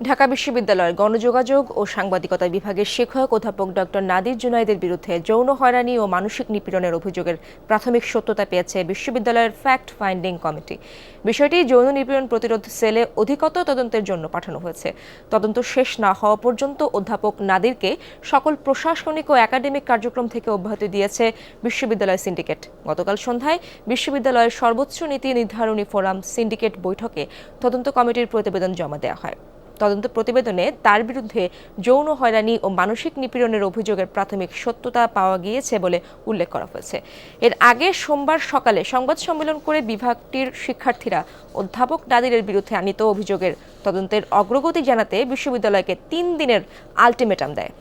ঢাকা বিশ্ববিদ্যালয়ের গণযোগাযোগ ও সাংবাদিকতা বিভাগের শিক্ষক অধ্যাপক ডক্টর নাদির জুনাইদের বিরুদ্ধে যৌন হয়রানি ও মানসিক নিপীড়নের অভিযোগের প্রাথমিক সত্যতা পেয়েছে বিশ্ববিদ্যালয়ের ফ্যাক্ট ফাইন্ডিং কমিটি। বিষয়টি যৌন নিপীড়ন প্রতিরোধ সেলে অধিকতর তদন্তের জন্য পাঠানো হয়েছে। তদন্ত শেষ না হওয়া পর্যন্ত অধ্যাপক নাদিরকে সকল প্রশাসনিক ও একাডেমিক কার্যক্রম থেকে অব্যাহতি দিয়েছে বিশ্ববিদ্যালয় সিন্ডিকেট। গতকাল সন্ধ্যায় বিশ্ববিদ্যালয়ের সর্বোচ্চ নীতি নির্ধারণী ফোরাম সিন্ডিকেট বৈঠকে তদন্ত কমিটির প্রতিবেদন জমা দেওয়া হয়। তদন্ত প্রতিবেদনে তার বিরুদ্ধে যৌন হয়রানি ও মানসিক নিপীড়নের অভিযোগের প্রাথমিক সত্যতা পাওয়া গিয়েছে বলে উল্লেখ করা হয়েছে। এর আগে সোমবার সকালে সংবাদ সম্মেলন করে বিভাগটির শিক্ষার্থীরা অধ্যাপক নাদিরের বিরুদ্ধে আনিত অভিযোগের তদন্তের অগ্রগতি জানাতে বিশ্ববিদ্যালয়কে তিন দিনের আলটিমেটাম দেয়।